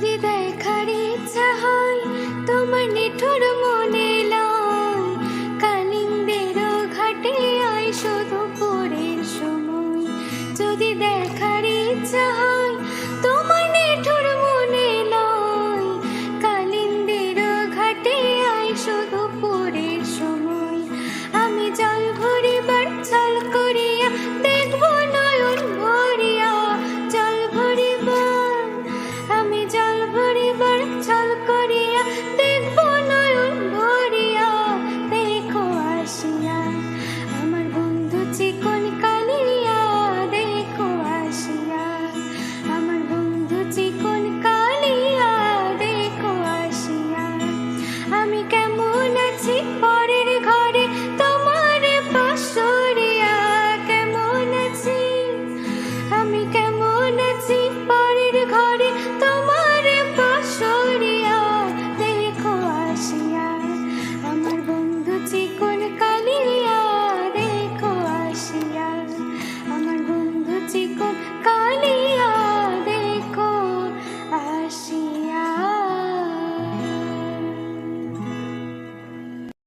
যদি দেখার ইচ্ছা হয়, তোমার নিঠুর মনে লয়। কালিন্দের ঘাটে আয় শুধু পরের সময়। যদি দেখ